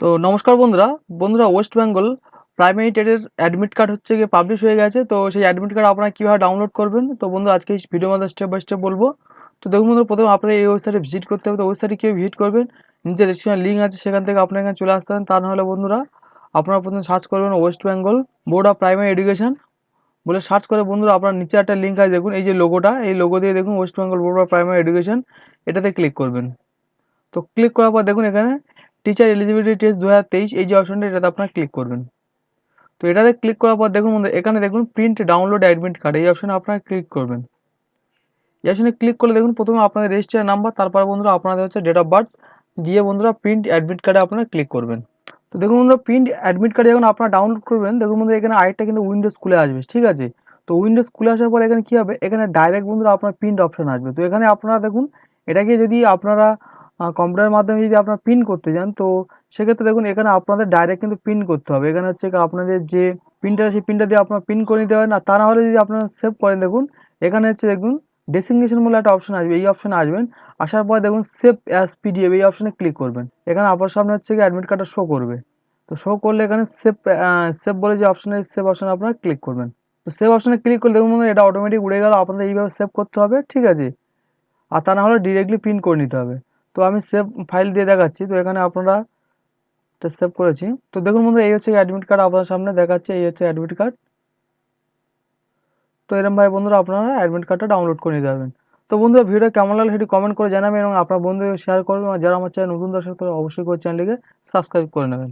তো নমস্কার বন্ধুরা। বন্ধুরা ওয়েস্ট বেঙ্গল প্রাইমারি টেটের অ্যাডমিট কার্ড হচ্ছে গিয়ে পাবলিশ হয়ে গেছে। তো সেই অ্যাডমিট কার্ড আপনারা কীভাবে ডাউনলোড করবেন? তো বন্ধু আজকে এই ভিডিওর মধ্যে স্টেপ বাই স্টেপ বলব। তো দেখুন বন্ধু প্রথমে আপনারা এই ওয়েবসাইটে ভিজিট করতে হবে। তো ওয়েবসাইটে কীভাবে ভিজিট করবেন? নিচে ডিসক্রিপশনে লিঙ্ক আছে, সেখান থেকে আপনার এখানে চলে আসতে তা নাহলে বন্ধুরা, আপনারা প্রথমে সার্চ করবেন West Bengal board of primary education বলে সার্চ করে বন্ধুরা, আপনার নিচে একটা লিঙ্ক আছে। দেখুন, এই যে লোগোটা এই লোগো দিয়ে দেখুন West Bengal board of primary education এটাতে ক্লিক করবেন। তো ক্লিক করার পর দেখুন এখানে টিচার এলিজিবিলিটি টেস্ট দু হাজার তেইশ, এই যে অপশনটা এটাতে আপনারা ক্লিক করবেন। তো এটাতে ক্লিক করার পর দেখুন এখানে দেখুন প্রিন্ট ডাউনলোড অ্যাডমিট কার্ড এই অপশনে আপনারা ক্লিক করবেন। এই অপশনে ক্লিক করলে দেখুন প্রথমে আপনাদের রেজিস্টার নাম্বার তারপর বন্ধুরা আপনাদের হচ্ছে ডেট অফ বার্থ গিয়ে বন্ধুরা প্রিন্ট অ্যাডমিট কার্ডে আপনারা ক্লিক করবেন। তো দেখুন বন্ধুরা প্রিন্ট অ্যাডমিট কার্ড যখন আপনারা ডাউনলোড করবেন, দেখুন বন্ধুরা এখানে আরেকটা কিন্তু উইন্ডোজ খুলে আসবে, ঠিক আছে? তো উইন্ডোজ খুলে আসার পর এখানে কী হবে? এখানে ডাইরেক্ট বন্ধুরা আপনার প্রিন্ট অপশন আসবে। তো এখানে আপনারা দেখুন, এটাকে যদি আপনারা কম্পিউটারের মাধ্যমে যদি আপনারা প্রিন্ট করতে যান, তো সেক্ষেত্রে দেখুন, এখানে আপনাদের ডাইরেক্ট কিন্তু প্রিন্ট করতে হবে। এখানে হচ্ছে আপনাদের যে প্রিন্টার সেই প্রিন্টার দিয়ে আপনারা প্রিন্ট করে নিতে পারেন আর তা না হলে যদি আপনারা সেভ করেন, দেখুন, এখানে হচ্ছে দেখুন ডেসিগনেশন বলে একটা অপশন আসবে। এই অপশনে আসবেন, আসার পর দেখুন সেভ অ্যাজ পিডিএফ এই অপশনে ক্লিক করবেন। এখানে আপনার সামনে হচ্ছে কি অ্যাডমিট কার্ডটা শো করবে। তো শো করলে এখানে সেভ সেভ বলে যে অপশনে সেভ অপশনে আপনারা ক্লিক করবেন। তো সেভ অপশনে ক্লিক করলে দেখুন এটা অটোমেটিক উড়ে গেল। আপনাদের এইভাবে সেভ করতে হবে, ঠিক আছে? আর তা না হলে ডিরেক্টলি প্রিন্ট করে নিতে হবে। তো আমি সেভ ফাইল দিয়ে দেখাচ্ছি। তো এখানে আপনারা এটা সেভ করেছি। তো দেখুন বন্ধু এই হচ্ছে অ্যাডমিট কার্ড আপনার সামনে দেখাচ্ছে, এই হচ্ছে অ্যাডমিট কার্ড তো এরকমভাবে বন্ধুরা আপনারা অ্যাডমিট কার্ডটা ডাউনলোড করে নিতে পারবেন। তো বন্ধুরা, ভিডিও কেমন লাগল সেটি কমেন্ট করে জানাবেন এবং আপনার বন্ধুদের শেয়ার করবেন। যারা আমার চ্যানেল নতুন দর্শক, তারা অবশ্যই করে চ্যানেলটিকে সাবস্ক্রাইব করে নেবেন।